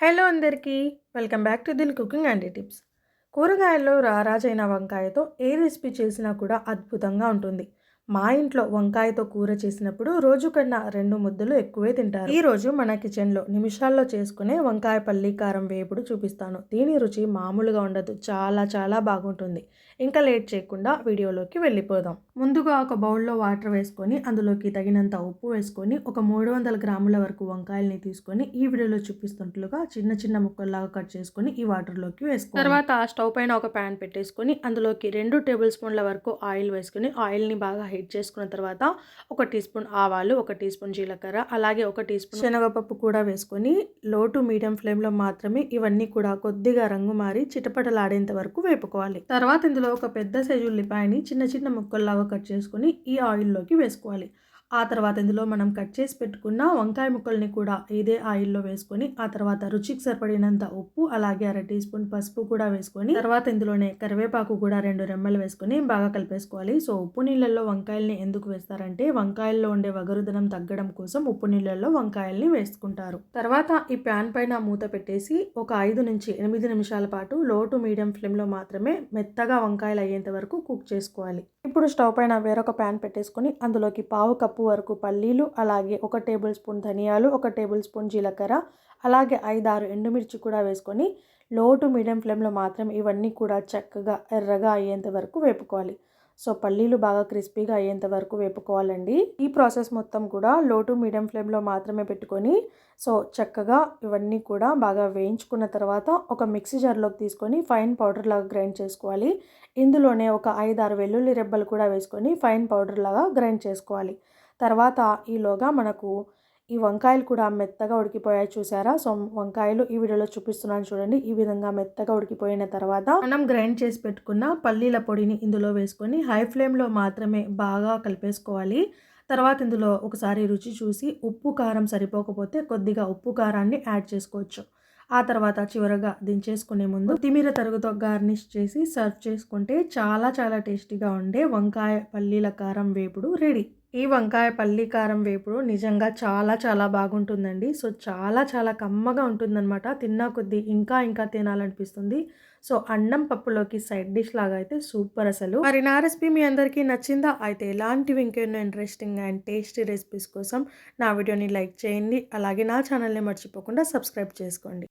Hello అందరికీ welcome back to Dil cooking and tips. కూరగాయల్లో రారాజైన వంకాయతో ఏ రెసిపీ చేసినా కూడా అద్భుతంగా ఉంటుంది. మా ఇంట్లో వంకాయతో కూర చేసినప్పుడు రోజు కన్నా రెండు ముద్దలు ఎక్కువే తింటారు. ఈ రోజు మన కిచెన్లో నిమిషాల్లో చేసుకునే వంకాయ పల్లి కారం వేపుడు చూపిస్తాను. దీని రుచి మామూలుగా ఉండదు చాలా చాలా బాగుంటుంది. ఇంకా లేట్ చేయకుండా వీడియోలోకి వెళ్ళిపోదాం. ముందుగా ఒక బౌల్లో వాటర్ వేసుకొని అందులోకి తగినంత ఉప్పు వేసుకొని ఒక మూడు వందల గ్రాముల వరకు వంకాయల్ని తీసుకొని ఈ వీడియోలో చూపిస్తున్నట్లుగా చిన్న చిన్న ముక్కల్లాగా కట్ చేసుకొని ఈ వాటర్లోకి వేసుకోవాలి. తర్వాత స్టవ్ పైన ఒక ప్యాన్ పెట్టేసుకొని అందులోకి రెండు టేబుల్ స్పూన్ల వరకు ఆయిల్ వేసుకొని ఆయిల్ని బాగా హీట్ చేసుకున్న తర్వాత ఒక టీ స్పూన్ ఆవాలు ఒక టీ స్పూన్ జీలకర్ర అలాగే ఒక టీ స్పూన్ శనగపప్పు కూడా వేసుకొని లో టు మీడియం ఫ్లేమ్లో మాత్రమే ఇవన్నీ కూడా కొద్దిగా రంగు మారి చిటపటలాడేంత వరకు వేపుకోవాలి. తర్వాత ఇందులో ఒక పెద్ద సైజు ఉల్లిపాయని చిన్న చిన్న ముక్కల్లాగా కట్ చేసుకొని ఈ ఆయిల్లోకి వేసుకోవాలి. ఆ తర్వాత ఇందులో మనం కట్ చేసి పెట్టుకున్న వంకాయ ముక్కల్ని కూడా ఇదే ఆయిల్లో వేసుకొని ఆ తర్వాత రుచికి సరిపడినంత ఉప్పు అలాగే అర టీ స్పూన్ పసుపు కూడా వేసుకొని తర్వాత ఇందులోనే కరివేపాకు కూడా రెండు రెమ్మలు వేసుకొని బాగా కలిపేసుకోవాలి. సో ఉప్పు నీళ్ళల్లో వంకాయల్ని ఎందుకు వేస్తారంటే వంకాయల్లో ఉండే వగరుదనం తగ్గడం కోసం ఉప్పు నీళ్ళల్లో వంకాయల్ని వేసుకుంటారు. తర్వాత ఈ ప్యాన్ పైన మూత పెట్టేసి ఒక ఐదు నుంచి ఎనిమిది నిమిషాల పాటు లో టు మీడియం ఫ్లేమ్లో మాత్రమే మెత్తగా వంకాయలు అయ్యేంత వరకు కుక్ చేసుకోవాలి. ఇప్పుడు స్టవ్ పైన వేరొక ప్యాన్ పెట్టేసుకొని అందులోకి పావు కప్పు వరకు పల్లీలు అలాగే ఒక టేబుల్ స్పూన్ ధనియాలు ఒక టేబుల్ స్పూన్ జీలకర్ర అలాగే ఐదారు ఎండుమిర్చి కూడా వేసుకొని లో టు మీడియం ఫ్లేమ్లో మాత్రం ఇవన్నీ కూడా చక్కగా ఎర్రగా అయ్యేంత వరకు వేపుకోవాలి. సో పల్లీలు బాగా క్రిస్పీగా అయ్యేంత వరకు వేపుకోవాలండి. ఈ ప్రాసెస్ మొత్తం కూడా లో టు మీడియం ఫ్లేమ్లో మాత్రమే పెట్టుకొని సో చక్కగా ఇవన్నీ కూడా బాగా వేయించుకున్న తర్వాత ఒక మిక్సీ జార్లోకి తీసుకొని ఫైన్ పౌడర్ లాగా గ్రైండ్ చేసుకోవాలి. ఇందులోనే ఒక ఐదారు వెల్లుల్లి రెబ్బలు కూడా వేసుకొని ఫైన్ పౌడర్ లాగా గ్రైండ్ చేసుకోవాలి. తర్వాత ఈలోగా మనకు ఈ వంకాయలు కూడా మెత్తగా ఉడికిపోయాయి చూసారా? సో వంకాయలు ఈ వీడియోలో చూపిస్తున్నాను చూడండి. ఈ విధంగా మెత్తగా ఉడికిపోయిన తర్వాత మనం గ్రైండ్ చేసి పెట్టుకున్న పల్లీల పొడిని ఇందులో వేసుకొని హై ఫ్లేమ్లో మాత్రమే బాగా కలిపేసుకోవాలి. తర్వాత ఇందులో ఒకసారి రుచి చూసి ఉప్పు కారం సరిపోకపోతే కొద్దిగా ఉప్పు కారాన్ని యాడ్ చేసుకోవచ్చు. ఆ తర్వాత చివరగా దించేసుకునే ముందు తిమిర తరుగుతో గార్నిష్ చేసి సర్వ్ చేసుకుంటే చాలా చాలా టేస్టీగా ఉండే వంకాయ పల్లీల కారం వేపుడు రెడీ. ఈ వంకాయ పల్లి కారం వేపుడు నిజంగా చాలా చాలా బాగుంటుందండి. సో చాలా చాలా కమ్మగా ఉంటుందన్నమాట. తిన్నా కొద్దీ ఇంకా ఇంకా తినాలనిపిస్తుంది. సో అన్నం పప్పులోకి సైడ్ డిష్ లాగా అయితే సూపర్ అసలు. మరి నా రెసిపీ మీ అందరికీ నచ్చిందా? అయితే ఎలాంటివి ఇంకెన్నో ఇంట్రెస్టింగ్ అండ్ టేస్టీ రెసిపీస్ కోసం నా వీడియోని లైక్ చేయండి. అలాగే నా ఛానల్ని మర్చిపోకుండా సబ్స్క్రైబ్ చేసుకోండి.